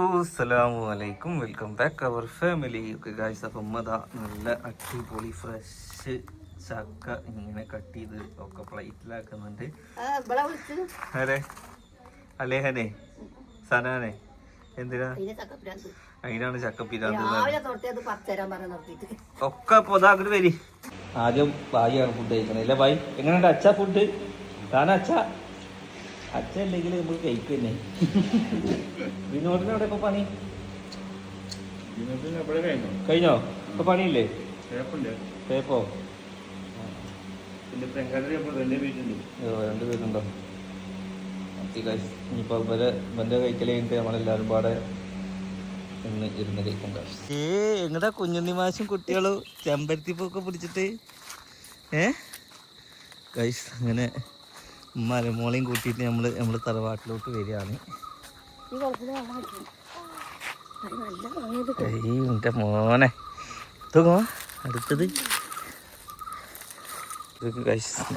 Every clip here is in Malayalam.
അസ്സലാമു അലൈക്കും വെൽക്കം ബാക്ക് അവർ ഫാമിലി ഒക്കെ ഗായ്സ് അപ്പം ഉമ്മതാ നല്ല അടിപൊളി ഫ്രഷ് ചക്ക ഇങ്ങനെ കട്ട് ചെയ്ത് ഒക്കെ പ്ലേറ്റിലാക്കുന്നുണ്ട്. അതെ അലേഹനെ? സനാനെ? എന്തിനാ? അതിനാണ് ചക്കപ്പിരാന്ത് ഒക്കെ ഇതാ അങ്ങോട്ട് വരി. ആദ്യം ബായിയാണ് ഫുഡ് കഴിക്കണേ. അല്ലേ ഭായി എങ്ങനെയുണ്ട് അച്ഛ ഫുഡ് താന അച്ഛ ഉണ്ടെങ്കിൽ നമ്മൾ കഴിക്കുന്നേ വിനോദിന് അവിടെ ഇപ്പൊ പണി കഴിഞ്ഞോ ഇപ്പൊ പണിയില്ലേ പേപ്പോ ഓ രണ്ട് പേരുണ്ടോ? ഇനിയിപ്പോ ഇവരെ ഇവന്റെ കഴിക്കൽ കഴിഞ്ഞിട്ട് നമ്മളെല്ലാരും പാടെ ഇന്ന് ഇരുന്ന് കഴിക്കണ്ട ഏ എങ്ങടാ കുഞ്ഞുണ്ണി മാഷും കുട്ടികളും? ചെമ്പരത്തി പൂക്കെ പിടിച്ചിട്ട്? ഏ? ഗൈസ് അങ്ങനെ മലമോളയും കൂട്ടിയിട്ട് നമ്മൾ നമ്മൾ തറവാട്ടിലോട്ട് വരികയാണ്. ഈ എന്റെ മോനെ. ഇതോ അടുത്തത്.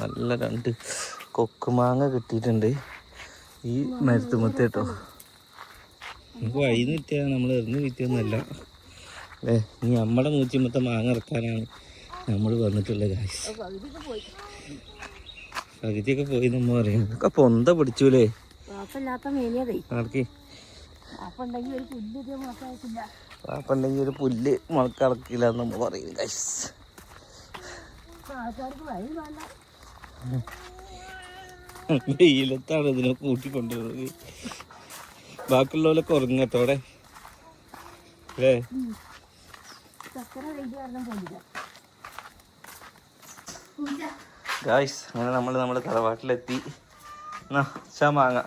നല്ല രണ്ട് കൊക്കുമാങ്ങ കിട്ടിയിട്ടുണ്ട്. ഈ മരത്തുമത്തെ കേട്ടോ. നമുക്ക് വഴിന്ന് കിട്ടിയാൽ നമ്മൾ എറിഞ്ഞ് കിട്ടിയൊന്നുമല്ല അല്ലേ ഇനി നമ്മുടെ നൂറ്റിമത്തെ മാങ്ങ ഇറക്കാനാണ് നമ്മൾ വന്നിട്ടുള്ളത് ഗൈസ് പകുതിയൊക്കെ പോയി നമ്മ പറയുന്നത് ഒക്കെ പൊന്ത പിടിച്ചൂലേ? വാപ്പല്ലാത്ത മേനിയതേ ആർക്ക് വാപ്പ ഉണ്ടെങ്കിൽ ഒരു പുല്ല് മുളക്കടക്കില്ല നമ്മ പറയും. ഗൈസ് വെയിലത്താണ് ഇതിനെ കൂട്ടിക്കൊണ്ടുവരുന്നത് ബാക്കിയുള്ളവരൊക്കെ ഉറങ്ങത്തോടെ അല്ലേ? ചക്കര ഗായ്സ് അങ്ങനെ നമ്മൾ നമ്മുടെ തറവാട്ടിലെത്തി. ചാ മാങ്ങ.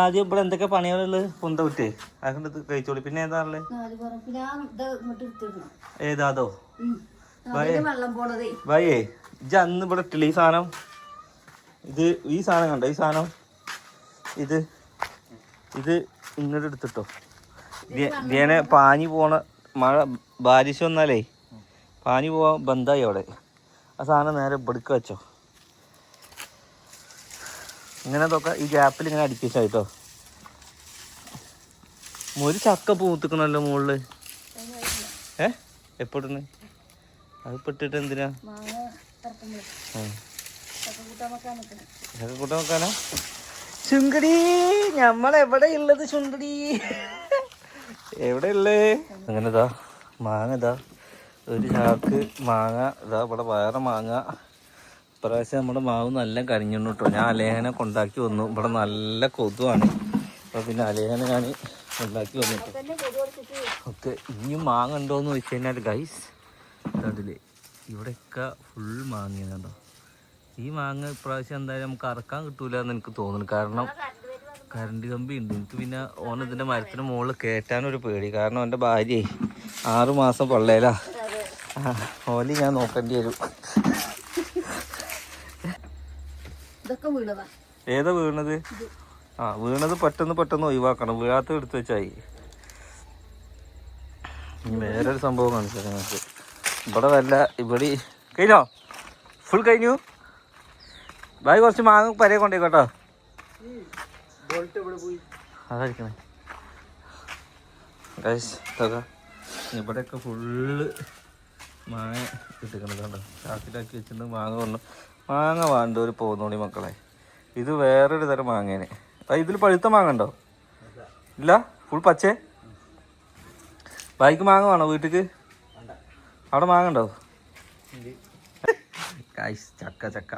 ആദ്യം ഇവിടെ എന്തൊക്കെ പണികളുള്ളത് പൊന്ത വിട്ടേ. അതുകൊണ്ട് കഴിച്ചോളി. പിന്നെ ഏതാ ഉള്ളത് ഏതാതോ വയ്യേ ഇജ അന്ന് ഇവിടെ ഇട്ടില്ല ഈ സാധനം? ഇത് ഈ സാധനം കണ്ടോ? ഈ സാധനം? ഇത്. ഇത് ഇങ്ങോട്ട് എടുത്തിട്ടോ. ഇങ്ങനെ പാഞ്ഞു പോണ മഴ ബാരിശ് വന്നാലേ. പാഞ്ഞു പോവാൻ ബന്ധമായി അവിടെ. ആ സാധനം നേരെ ബെടുക്ക വെച്ചോ. ഇങ്ങനെ തൊക്കെ ഈ ഗ്യാപ്പിൽ ഇങ്ങനെ അടുപ്പിച്ചായിട്ടോ ഒരു ചക്ക പൂത്തിക്കണല്ലോ മുകളിൽ ഏ? എപ്പോഴും അത് പെട്ടിട്ട് എന്തിനാ. ചക്ക ചുങ്കടി നമ്മൾ എവിടെ ഉള്ളത് ചുങ്കടി എവിടെ ഉള്ളേ അങ്ങനെ ഇതാ മാങ്ങ ഇതാ ഒരു ചാക്ക് മാങ്ങ ഇതാ ഇവിടെ വേറെ മാങ്ങ. ഇപ്രാവശ്യം നമ്മുടെ മാവ് നല്ല കരിഞ്ഞു കേട്ടോ ഞാൻ അലേഹനെ കൊണ്ടാക്കി വന്നു. ഇവിടെ നല്ല കൊതുവാണ്. അപ്പോൾ പിന്നെ അലേഹനെ ഞാൻ കൊണ്ടാക്കി വന്നു തന്നെ കൊതു ഓക്കെ ഇനിയും മാങ്ങ ഉണ്ടോ എന്ന് വെച്ച് കഴിഞ്ഞാൽ ഗൈസ് അതിൽ ഇവിടെയൊക്കെ ഫുൾ മാങ്ങയുണ്ടോ ഈ മാങ്ങ ഇപ്രാവശ്യം എന്തായാലും നമുക്ക് അറക്കാൻ കിട്ടൂല എന്ന് എനിക്ക് തോന്നുന്നു. കാരണം കറണ്ട് കമ്പി ഉണ്ട്. എനിക്ക് പിന്നെ ഓൻ ഇതിന്റെ മരത്തിന് മുകളിൽ കയറ്റാനൊരു പേടി. കാരണം എന്റെ ഭാര്യയെ ആറുമാസം മാസം പള്ളേലാ. ആ ഓലി ഞാൻ നോക്കേണ്ടി വരും. ഏതാ വീണത്? ആ വീണത് പെട്ടെന്ന് പെട്ടെന്ന് ഒഴിവാക്കണം. വീഴാത്ത എടുത്ത് വെച്ചായി. ഇനി വേറൊരു സംഭവം കാണിച്ചു നിങ്ങൾക്ക്. ഇവിടെ വല്ല ഇവിടെ കഴിഞ്ഞോ? ഫുൾ കഴിഞ്ഞു? ബായ് കുറച്ച് മാങ്ങ പരേ കൊണ്ടേക്കോട്ടോ. അതായിരിക്കണേ. ഗൈസ് ഇതൊക്കെ ഇവിടെയൊക്കെ ഫുള്ള് മാങ്ങ കിട്ടിക്കണത് കണ്ടോ? ചാക്കിലാക്കി വെച്ചിട്ടുണ്ട് മാങ്ങ കൊണ്ട് മാങ്ങ വാണ്ടവർ പോകുന്നോണി മക്കളെ. ഇത് വേറൊരു തരം മാങ്ങേനെ. ഇതിൽ പഴുത്ത മാങ്ങ ഉണ്ടോ? ഇല്ല? ഫുൾ പച്ചേ? ബായിക്ക് മാങ്ങ വേണോ വീട്ടിക്ക്? അവിടെ മാങ്ങ ഉണ്ടോ? കായ്സ് ചക്ക ചക്ക.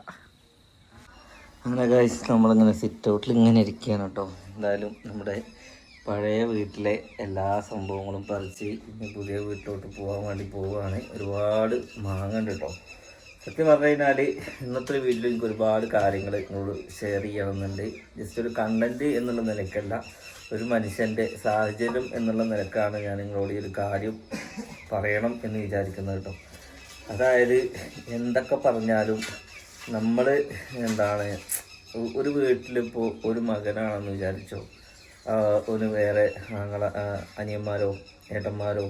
അങ്ങനെ കായ്സ് നമ്മളിങ്ങനെ സിറ്റ് ഔട്ടിൽ ഇങ്ങനെ ഇരിക്കുകയാണ് കേട്ടോ. എന്തായാലും നമ്മുടെ പഴയ വീട്ടിലെ എല്ലാ സംഭവങ്ങളും പറിച്ച് ഇനി പുതിയ വീട്ടിലോട്ട് പോകാൻ വേണ്ടി പോവുകയാണ്. ഒരുപാട് മാങ്ങണ്ട് കേട്ടോ. സത്യം പറഞ്ഞു കഴിഞ്ഞാൽ ഇന്നത്തെ വീട്ടിൽ എനിക്ക് ഒരുപാട് കാര്യങ്ങൾ നിങ്ങളോട് ഷെയർ ചെയ്യണമെന്നുണ്ട്. ജസ്റ്റ് ഒരു കണ്ടന്റ് എന്നുള്ള നിലയ്ക്കല്ല ഒരു മനുഷ്യന്റെ സാഹചര്യം എന്നുള്ള നിലക്കാണ് ഞാൻ നിങ്ങളോട് ഈ ഒരു കാര്യം പറയണം എന്ന് വിചാരിക്കുന്നത് കേട്ടോ. അതായത് എന്തൊക്കെ പറഞ്ഞാലും നമ്മൾ എന്താണ് ഒരു വീട്ടിലിപ്പോൾ ഒരു മകനാണെന്ന് വിചാരിച്ചോ ഒന്ന് വേറെ ആങ്ങള അനിയന്മാരോ ഏട്ടന്മാരോ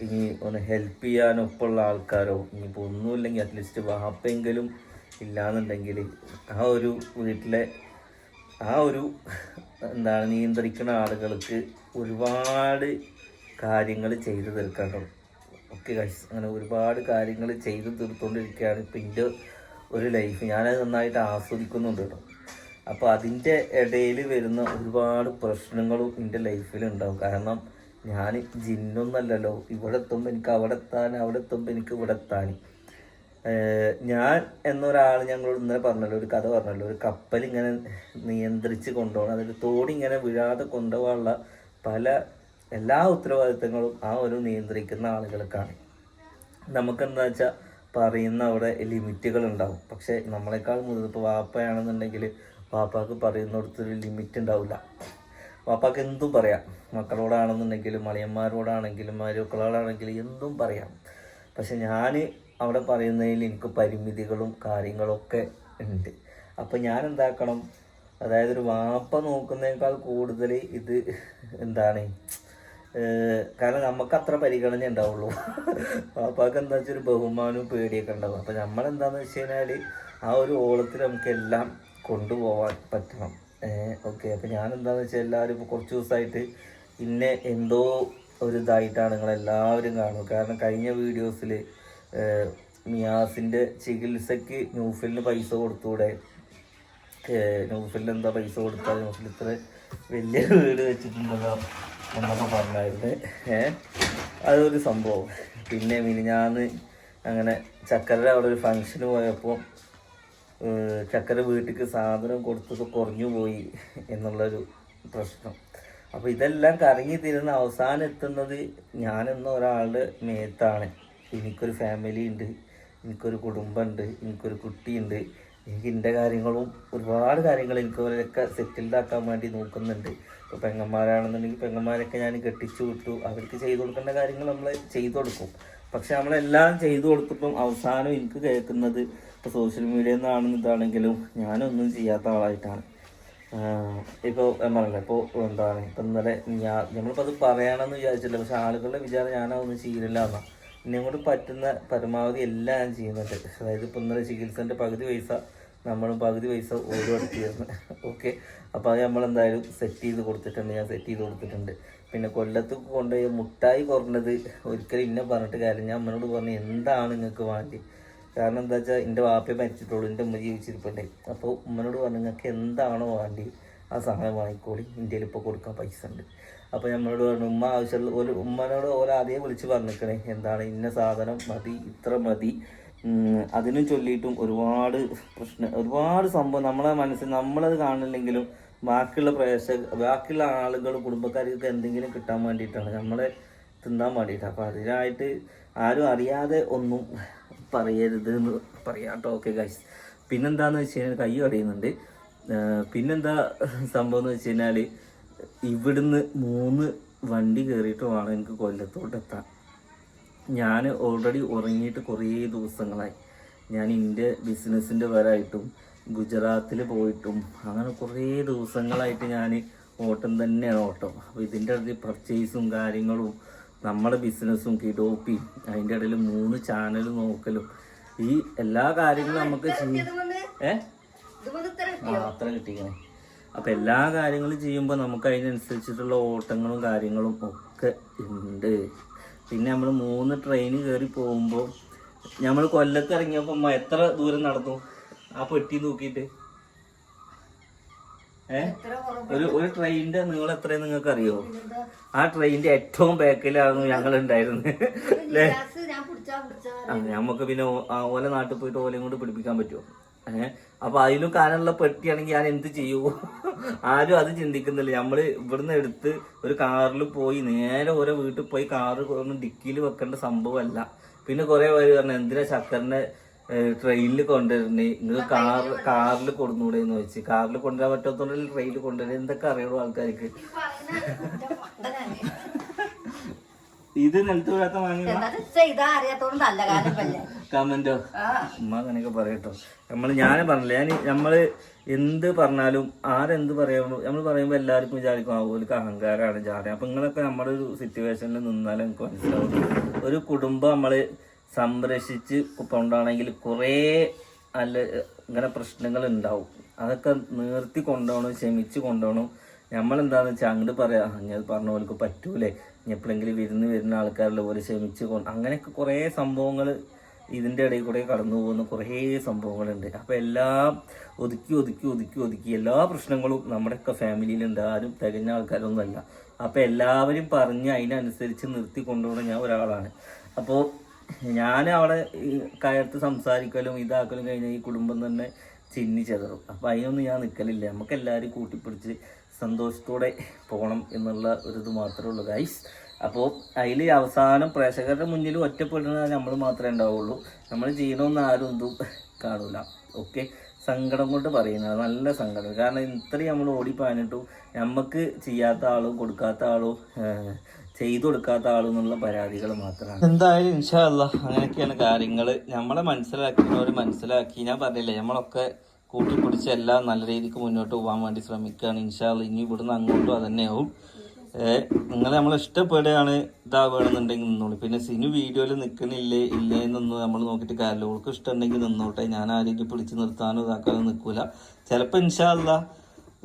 ഇനി ഒന്ന് ഹെൽപ്പ് ചെയ്യാനൊപ്പമുള്ള ആൾക്കാരോ ഇനിയിപ്പോൾ ഒന്നുമില്ലെങ്കിൽ അറ്റ്ലീസ്റ്റ് വാപ്പെങ്കിലും ഇല്ലാന്നുണ്ടെങ്കിൽ ആ ഒരു വീട്ടിലെ ആ ഒരു എന്താണ് നിയന്ത്രിക്കുന്ന ആളുകൾക്ക് ഒരുപാട് കാര്യങ്ങൾ ചെയ്തു തീർക്കണം ഓക്കെ കഴിച്ച് അങ്ങനെ ഒരുപാട് കാര്യങ്ങൾ ചെയ്തു തീർത്തുകൊണ്ടിരിക്കുകയാണ് ഇപ്പം എന്റെ ഒരു ലൈഫ് ഞാനത് നന്നായിട്ട് ആസ്വദിക്കുന്നുണ്ട് കേട്ടോ. അപ്പോൾ അതിന്റെ ഇടയിൽ വരുന്ന ഒരുപാട് പ്രശ്നങ്ങളും എന്റെ ലൈഫിൽ ഉണ്ടാവും. കാരണം ഞാൻ ജിന്നൊന്നല്ലല്ലോ. ഇവിടെ എത്തുമ്പോൾ എനിക്ക് അവിടെ എത്താൻ അവിടെ എത്തുമ്പോൾ എനിക്ക് ഇവിടെ എത്താൻ ഞാൻ എന്നൊരാൾ ഞങ്ങളോട് ഇന്നലെ പറഞ്ഞല്ലോ ഒരു കഥ പറഞ്ഞല്ലോ. ഒരു കപ്പൽ ഇങ്ങനെ നിയന്ത്രിച്ച് കൊണ്ടുപോകണം. അതായത് തോടി ഇങ്ങനെ വീഴാതെ കൊണ്ടുപോകാനുള്ള പല എല്ലാ ഉത്തരവാദിത്തങ്ങളും ആ ഒരു നിയന്ത്രിക്കുന്ന ആളുകൾക്കാണ്. നമുക്കെന്താ വെച്ചാൽ പറയുന്ന അവിടെ ലിമിറ്റുകൾ ഉണ്ടാവും. പക്ഷെ നമ്മളെക്കാൾ മുതൽ ഇപ്പോൾ വാപ്പയാണെന്നുണ്ടെങ്കിൽ വാപ്പാക്ക് പറയുന്നിടത്തൊരു ലിമിറ്റ് ഉണ്ടാവില്ല വാപ്പാക്ക് എന്തും പറയാം. മക്കളോടാണെന്നുണ്ടെങ്കിലും അളിയന്മാരോടാണെങ്കിലും മരുക്കളോടാണെങ്കിലും എന്തും പറയാം. പക്ഷെ ഞാൻ അവിടെ പറയുന്നതിൽ എനിക്ക് പരിമിതികളും കാര്യങ്ങളൊക്കെ ഉണ്ട്. അപ്പം ഞാൻ എന്താക്കണം അതായത് ഒരു വാപ്പ നോക്കുന്നതിനേക്കാൾ കൂടുതൽ ഇത് എന്താണ്? കാരണം നമുക്ക് അത്ര പരിഗണന ഉണ്ടാവുള്ളൂ. പാപ്പാക്ക് എന്താ വെച്ചാൽ ഒരു ബഹുമാനവും പേടിയൊക്കെ ഉണ്ടാവും. അപ്പം നമ്മളെന്താണെന്ന് വെച്ച് കഴിഞ്ഞാൽ ആ ഒരു ഓളത്തിൽ നമുക്കെല്ലാം കൊണ്ടുപോകാൻ പറ്റണം. ഓക്കെ. അപ്പോൾ ഞാൻ എന്താണെന്ന് വെച്ചാൽ എല്ലാവരും ഇപ്പോൾ കുറച്ച് ദിവസമായിട്ട് ഇന്നെ എന്തോ ഒരു ഇതായിട്ടാണ് നിങ്ങളെല്ലാവരും കാണുക. കാരണം കഴിഞ്ഞ വീഡിയോസിൽ മിയാസിന്റെ ചികിത്സയ്ക്ക് ന്യൂഫിലിന് പൈസ കൊടുത്തൂടെ? ന്യൂഫിലിന് എന്താ പൈസ കൊടുത്താൽ ന്യൂഫിൽ ഇത്ര വലിയ വീട് വെച്ചിട്ടുണ്ടല്ലോ എന്നൊക്കെ പറഞ്ഞായിരുന്നു. ഏഹ് അതൊരു സംഭവം. പിന്നെ മിനിഞ്ഞാന്ന് അങ്ങനെ ചക്കരയുടെ അവിടെ ഒരു ഫങ്ഷന് പോയപ്പോൾ ചക്കര വീട്ടിലേക്ക് സാധനം കൊടുത്തത് കുറഞ്ഞു പോയി എന്നുള്ളൊരു പ്രശ്നം. അപ്പോൾ ഇതെല്ലാം കറങ്ങി തിരുന്ന അവസാനം എത്തുന്നത് ഞാനെന്ന ഒരാളുടെ മേത്താണ്. എനിക്കൊരു ഫാമിലി ഉണ്ട് എനിക്കൊരു കുടുംബമുണ്ട് എനിക്കൊരു കുട്ടിയുണ്ട്. എനിക്ക് എന്റെ കാര്യങ്ങളും ഒരുപാട് കാര്യങ്ങൾ എനിക്ക് അവരൊക്കെ സെറ്റിൽഡ് ആക്കാൻ വേണ്ടി നോക്കുന്നുണ്ട്. ഇപ്പോൾ പെങ്ങന്മാരാണെന്നുണ്ടെങ്കിൽ പെങ്ങന്മാരൊക്കെ ഞാൻ കെട്ടിച്ചു വിട്ടു. അവർക്ക് ചെയ്തു കൊടുക്കേണ്ട കാര്യങ്ങൾ നമ്മൾ ചെയ്തു കൊടുക്കും. പക്ഷെ നമ്മളെല്ലാം ചെയ്തു കൊടുത്തപ്പം അവസാനം എനിക്ക് കേൾക്കുന്നത് ഇപ്പോൾ സോഷ്യൽ മീഡിയയിൽ നിന്നാണെന്ന് ഇതാണെങ്കിലും ഞാനൊന്നും ചെയ്യാത്ത ആളായിട്ടാണ്. ഇപ്പോൾ പറഞ്ഞില്ല ഇപ്പോൾ എന്താണ് ഇപ്പം ഇന്നലെ ഞാൻ നമ്മളിപ്പോൾ അത് പറയണമെന്ന് വിചാരിച്ചില്ല പക്ഷെ ആളുകളുടെ വിചാരം ഞാനതൊന്നും ചെയ്യില്ല എന്നാ. എന്നെ കൊണ്ട് പറ്റുന്ന പരമാവധി എല്ലാം ഞാൻ ചെയ്യുന്നുണ്ട്. അതായത് ഇപ്പം ഇന്നലെ ചികിത്സേന്റെ പകുതി പൈസ നമ്മളും പകുതി പൈസ ഓരോ അടുത്തിരുന്നു ഓക്കെ അപ്പോൾ അത് നമ്മളെന്തായാലും സെറ്റ് ചെയ്ത് കൊടുത്തിട്ടുണ്ട്. ഞാൻ സെറ്റ് ചെയ്ത് കൊടുത്തിട്ടുണ്ട്. പിന്നെ കൊല്ലത്ത് കൊണ്ടുപോയി മുട്ടായി കുറഞ്ഞത് ഒരിക്കലും ഇന്നെ പറഞ്ഞിട്ട് കാര്യം ഞാൻ അമ്മനോട് പറഞ്ഞു എന്താണ് നിങ്ങൾക്ക് വേണ്ടി? കാരണം എന്താ വെച്ചാൽ എന്റെ വാപ്പയെ മരിച്ചിട്ടുള്ളൂ. എന്റെ ഉമ്മ ജീവിച്ചിരിപ്പുണ്ട്. അപ്പോൾ ഉമ്മനോട് പറഞ്ഞു നിങ്ങൾക്ക് എന്താണോ വേണ്ടി? ആ സാധനം വാങ്ങിക്കോളി. ഇന്ത്യയിൽ ഇപ്പോൾ കൊടുക്കാൻ പൈസ ഉണ്ട്. അപ്പോൾ നമ്മളോട് പറഞ്ഞു ഉമ്മ ആവശ്യമുള്ള ഒരു ഉമ്മനോട് ഓരോ ആദ്യം വിളിച്ച് പറഞ്ഞിരിക്കണേ എന്താണ്? ഇന്ന സാധനം മതി ഇത്ര മതി. അതിനും ചൊല്ലിയിട്ടും ഒരുപാട് പ്രശ്നം ഒരുപാട് സംഭവം നമ്മളെ മനസ്സിൽ നമ്മളത് കാണില്ലെങ്കിലും ബാക്കിയുള്ള പ്രേക്ഷക ബാക്കിയുള്ള ആളുകൾ കുടുംബക്കാർക്ക് എന്തെങ്കിലും കിട്ടാൻ വേണ്ടിയിട്ടാണ്. നമ്മളെ തിന്നാൻ വേണ്ടിയിട്ട്. അപ്പോൾ അതിനായിട്ട് ആരും അറിയാതെ ഒന്നും പറയരുത് എന്ന് പറയാം കേട്ടോ. ഓക്കെ ഗൈസ് പിന്നെന്താന്ന് വെച്ച് കഴിഞ്ഞാൽ കൈ അറിയുന്നുണ്ട് പിന്നെന്താ സംഭവം എന്ന് വെച്ച് കഴിഞ്ഞാൽ ഇവിടുന്ന് മൂന്ന് വണ്ടി കയറിയിട്ട് വേണം എനിക്ക് കൊല്ലത്തോട്ട് എത്താൻ ഞാൻ ഓൾറെഡി ഉറങ്ങിയിട്ട് കുറേ ദിവസങ്ങളായി. ഞാൻ എന്റെ ബിസിനസ്സിന്റെ വരായിട്ടും ഗുജറാത്തിൽ പോയിട്ടും അങ്ങനെ കുറേ ദിവസങ്ങളായിട്ട് ഞാൻ ഓട്ടം തന്നെയാണ് ഓട്ടം. അപ്പോൾ ഇതിന്റെ ഇടയിൽ പർച്ചേസും കാര്യങ്ങളും നമ്മുടെ ബിസിനസ്സും കിഡോപ്പി അതിന്റെ ഇടയിൽ മൂന്ന് ചാനൽ നോക്കലും ഈ എല്ലാ കാര്യങ്ങളും നമുക്ക് ചെയ്യും ഏ? ആ അത്ര കിട്ടിക്കണേ. അപ്പം എല്ലാ കാര്യങ്ങളും ചെയ്യുമ്പോൾ നമുക്ക് അതിനനുസരിച്ചിട്ടുള്ള ഓട്ടങ്ങളും കാര്യങ്ങളും ഒക്കെ ഉണ്ട് പിന്നെ നമ്മൾ മൂന്ന് ട്രെയിൻ കയറി പോകുമ്പോൾ നമ്മൾ കൊല്ലത്ത് ഇറങ്ങിയപ്പോൾ എത്ര ദൂരം നടന്നു? ആ പെട്ടി നോക്കിയിട്ട്. ഏ? ഒരു ഒരു ട്രെയിനിന്റെ നീളം എത്രയും നിങ്ങൾക്ക് അറിയോ ആ ട്രെയിനിന്റെ ഏറ്റവും ബാക്കിലായിരുന്നു ഞങ്ങൾ ഉണ്ടായിരുന്നത് അല്ലേ നമുക്ക് പിന്നെ ഓല നാട്ടിൽ പോയിട്ട് ഓലയും കൊണ്ട് പിടിപ്പിക്കാൻ പറ്റുമോ? അപ്പൊ അതിലും കാനുള്ള പെട്ടിയാണെങ്കിൽ ഞാൻ എന്ത് ചെയ്യൂ? ആരും അത് ചിന്തിക്കുന്നില്ല. നമ്മൾ ഇവിടുന്ന് എടുത്ത് ഒരു കാറിൽ പോയി നേരെ ഓരോ വീട്ടിൽ പോയി കാറ് ഒന്നും ഡിക്കിയിൽ വെക്കേണ്ട സംഭവമല്ല. പിന്നെ കുറെ പേര് പറഞ്ഞു എന്തിനാ ശക്കറിനെ ട്രെയിനിൽ കൊണ്ടുവരണേ നിങ്ങൾ കാർ കാറിൽ കൊടുന്നൂടെ എന്ന് വെച്ച് കാറിൽ കൊണ്ടുവരാൻ പറ്റാത്തോണ്ടെങ്കിൽ ട്രെയിനിൽ കൊണ്ടുവരാൻ എന്തൊക്കെ അറിയുള്ളൂ ആൾക്കാർക്ക്. ഇത് നിലത്ത് വീഴാത്ത നല്ല കാലം കമന്റോ? ഉമ്മ അങ്ങനെയൊക്കെ പറയട്ടോ. നമ്മൾ ഞാൻ പറഞ്ഞില്ല ഞാൻ നമ്മൾ എന്ത് പറഞ്ഞാലും ആരെന്ത് പറയുമ്പോൾ നമ്മൾ പറയുമ്പോൾ എല്ലാവർക്കും വിചാരിക്കും ആ ഓർക്ക് അഹങ്കാരമാണ് ജാതി. അപ്പൊ നിങ്ങളൊക്കെ നമ്മുടെ ഒരു സിറ്റുവേഷനിൽ നിന്നാലും എനിക്ക് മനസ്സിലാവും. ഒരു കുടുംബം നമ്മൾ സംരക്ഷിച്ച് കൊണ്ടാണെങ്കിൽ കുറേ നല്ല ഇങ്ങനെ പ്രശ്നങ്ങൾ ഉണ്ടാവും അതൊക്കെ നിർത്തി കൊണ്ടുപോകണം ക്ഷമിച്ച് കൊണ്ടുപോകണം നമ്മളെന്താന്ന് വെച്ചാൽ അങ്ങോട്ട് പറയാം അങ്ങനെ പറഞ്ഞ പോലെ പറ്റൂലേ. എപ്പോഴെങ്കിലും വിരുന്ന് വരുന്ന ആൾക്കാരുടെ പോലെ ക്ഷമിച്ച് അങ്ങനെയൊക്കെ കുറേ സംഭവങ്ങൾ ഇതിന്റെ ഇടയിൽ കൂടെ കടന്നു പോകുന്ന കുറേ സംഭവങ്ങളുണ്ട്. അപ്പോൾ എല്ലാം ഒതുക്കി ഒതുക്കി ഒതുക്കി ഒതുക്കി എല്ലാ പ്രശ്നങ്ങളും നമ്മുടെയൊക്കെ ഫാമിലിയിലുണ്ട്. ആരും തികഞ്ഞ ആൾക്കാരൊന്നുമല്ല. അപ്പോൾ എല്ലാവരും പറഞ്ഞ് അതിനനുസരിച്ച് നിർത്തി കൊണ്ടുപോകുന്ന ഞാൻ ഒരാളാണ്. അപ്പോൾ ഞാൻ അവിടെ കയർത്ത് സംസാരിക്കലും ഇതാക്കലും കഴിഞ്ഞാൽ ഈ കുടുംബം തന്നെ ചിന്നി ചെതറും. അപ്പോൾ അതിനൊന്നും ഞാൻ നിൽക്കലില്ല. നമുക്ക് എല്ലാവരും കൂട്ടിപ്പിടിച്ച് സന്തോഷത്തോടെ പോകണം എന്നുള്ള ഒരു ഇത് മാത്രമേ ഉള്ളൂ ഗൈസ് അപ്പോൾ അതിൽ അവസാനം പ്രേക്ഷകരുടെ മുന്നിൽ ഒറ്റപ്പെടുന്നത് നമ്മൾ മാത്രമേ ഉണ്ടാവുള്ളൂ. നമ്മൾ ചെയ്യണമെന്ന് ആരും ഒന്നും കാണൂല. ഓക്കെ സങ്കടം കൊണ്ട് പറയുന്നത് നല്ല സങ്കടം. കാരണം ഇത്രയും നമ്മൾ ഓടിപ്പാനിട്ടു നമുക്ക് ചെയ്യാത്ത ആളും കൊടുക്കാത്ത ആളും ചെയ്തു കൊടുക്കാത്ത ആളും എന്നുള്ള പരാതികൾ മാത്രമാണ്. എന്തായാലും ഇൻഷാല്ല അങ്ങനെയൊക്കെയാണ് കാര്യങ്ങൾ നമ്മളെ മനസ്സിലാക്കുന്നവർ മനസ്സിലാക്കി. ഞാൻ പറഞ്ഞില്ലേ നമ്മളൊക്കെ കൂട്ടിപ്പിടിച്ച് എല്ലാം നല്ല രീതിക്ക് മുന്നോട്ട് പോകാൻ വേണ്ടി ശ്രമിക്കുകയാണ്. ഇൻഷാൽ ഇനി ഇവിടുന്ന് അങ്ങോട്ടും തന്നെയാവും. നിങ്ങൾ നമ്മൾ ഇഷ്ടപ്പെടുകയാണ് ഇതാവുകയാണെന്നുണ്ടെങ്കിൽ നിന്നോളൂ. പിന്നെ സിനു വീഡിയോയിൽ നിൽക്കണില്ലേ ഇല്ലേ എന്നൊന്ന് നമ്മൾ നോക്കിയിട്ട് കാര്യമില്ല. ഓൾക്ക് ഇഷ്ടമുണ്ടെങ്കിൽ നിന്നോട്ടെ. ഞാൻ ആരെങ്കിലും പിടിച്ച് നിർത്താനോ ഇതാക്കാനോ നിൽക്കൂല. ചിലപ്പോൾ ഇൻഷാല്ല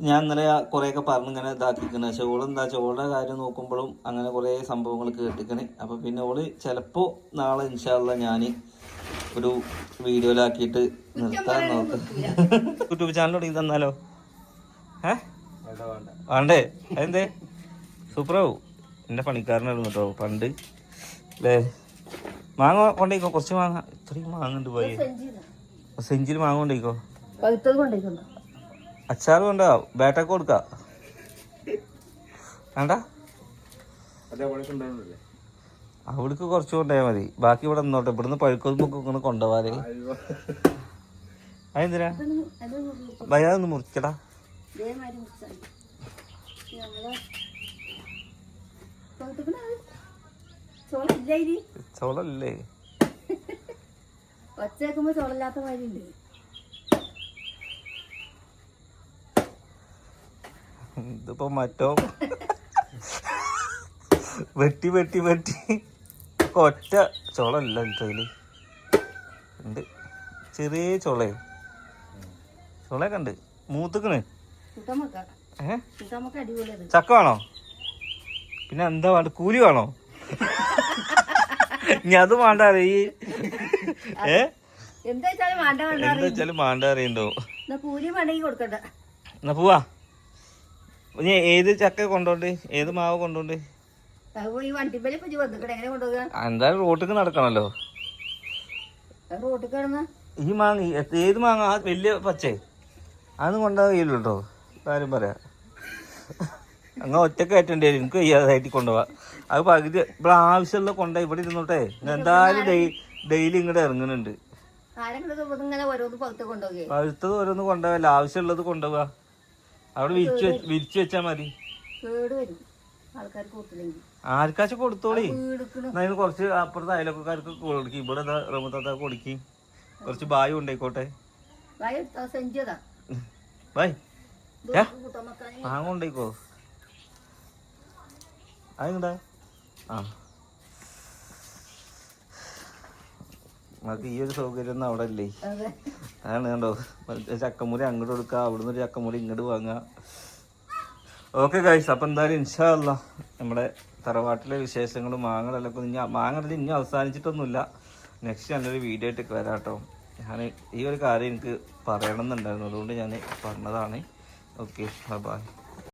ഞാൻ ഇന്നലെ കുറേയൊക്കെ പറഞ്ഞ് ഇങ്ങനെ ഇതാക്കിക്കണേ പക്ഷെ ഓൾ എന്താ വെച്ചാൽ ഓളുടെ കാര്യം നോക്കുമ്പോഴും അങ്ങനെ കുറേ സംഭവങ്ങൾ കേട്ടിക്കണേ. അപ്പോൾ പിന്നെ ഓൾ ചിലപ്പോൾ നാളെ ഇൻഷാല്ല ഞാൻ ഒരു വീഡിയോയിലാക്കിയിട്ട് നിർത്താൻ നോക്ക്. യൂട്യൂബ് ചാനൽ തുടങ്ങി തന്നാലോ? ഏ? വേണ്ടേ അതെന്തേ? സൂപ്പറാവും എന്റെ പണിക്കാരനായിരുന്നു കേട്ടോ പണ്ട്. അല്ലേ മാങ്ങ കൊണ്ടേക്കോ കുറച്ച് മാങ്ങ. ഇത്രയും മാങ്ങ ഉണ്ട് പോയി. സെഞ്ചിൽ മാങ്ങ കൊണ്ടേക്കോ അച്ചാർ കൊണ്ടോ? ബേട്ടക്ക് കൊടുക്ക. വേണ്ട? അവിടേക്ക് കുറച്ച് കൊണ്ടുപോയാൽ മതി. ബാക്കി ഇവിടെ നിന്നോട്ടെ. ഇവിടുന്ന് പഴുക്കൊതുമ്പൊക്കെ ഇങ്ങനെ കൊണ്ടുപോവാതെ. അതെന്തിനാ? അത് ഭയാതൊന്ന് മുറിക്കടാ ചോളല്ലേ ഒച്ചേക്കുമ്പോ ചോളില്ലാത്ത മാതിരി ഇതിപ്പോ മറ്റോ? വെട്ടി വെട്ടി വെട്ടി. ഒറ്റ ചോളല്ല ഇതിൽ. ഉണ്ട്. ചെറിയ ചോളയോ. ചോളയൊക്കെ ഉണ്ട്. മൂത്തുക്കണ്. ചക്ക വേണോ? പിന്നെ എന്താ വേണ്ട കൂലി വേണോ? ഇനി അത് വേണ്ട അറിയ. ഏ? എന്താ വെച്ചാലും എന്നാ പോവാ. ഇനി ഏത് ചക്ക കൊണ്ടോണ്ട്? ഏത് മാവ് കൊണ്ടോണ്ട്? എന്തായാലും റോട്ടിക്ക് നടക്കണല്ലോ. ഈ മാങ്ങ ഏത് മാങ്ങ? ആ വലിയ പച്ചേ. അതൊന്നും കേട്ടോ. കാര്യം പറയാ. അങ്ങ് ഒറ്റയ്ക്ക് കയറ്റേണ്ടി വരും. എനിക്ക് വയ്യാതായിട്ട് കൊണ്ടുപോവാ. അത് പകുതി ഇവിടെ ആവശ്യമുള്ള കൊണ്ടുപോയി ഇവിടെ ഇരുന്നോട്ടെ. എന്തായാലും ഡെയിലി ഇങ്ങോട്ട് ഇറങ്ങുന്നുണ്ട്. പഴുത്തത് ഓരോന്ന് കൊണ്ടുപോകല്ല ആവശ്യമുള്ളത് കൊണ്ടുപോവാ. അവിടെ വിരിച്ചു വെച്ചാ വിരിച്ചു വെച്ചാ മതി. കേട് വരും. ആൾക്കാർ കൂട്ടില്ലെങ്കിൽ. ആർക്കാച്ച കൊടുത്തോളി? അതിന് കുറച്ച് അപ്പുറത്ത് അയലക്കാർക്ക് കൊടുക്കും. ഇവിടെ റമത്താത്ത കൊടുക്കും. കുറച്ച് ബായ് ഉണ്ടായിക്കോട്ടെ കൂട്ടമ്മക്കാനെ മാങ്ങ ഉണ്ടായിക്കോ അതെന്താ ആ നമുക്ക് ഈ ഒരു സൗകര്യം ഒന്നും അവിടെ ഇല്ലേ? അതെ. അതാണ് കണ്ടോ. ചക്കമുറി അങ്ങോട്ട് കൊടുക്കുക അവിടുന്ന് ഒരു ചക്കമുറി ഇങ്ങോട്ട് വാങ്ങുക ഓക്കെ ഗൈസ് അപ്പം എന്തായാലും ഇൻഷാല്ല നമ്മുടെ തറവാട്ടിലെ വിശേഷങ്ങളും മാങ്ങകളൊക്കെ ഇനി മാങ്ങ ഇനി അവസാനിച്ചിട്ടൊന്നുമില്ല. നെക്സ്റ്റ് നല്ലൊരു വീഡിയോ ആയിട്ട് വരാം കേട്ടോ ഞാൻ ഈ ഒരു കാര്യം എനിക്ക് പറയണം എന്നുണ്ടായിരുന്നു അതുകൊണ്ട് ഞാൻ പറഞ്ഞതാണ്. Okay bye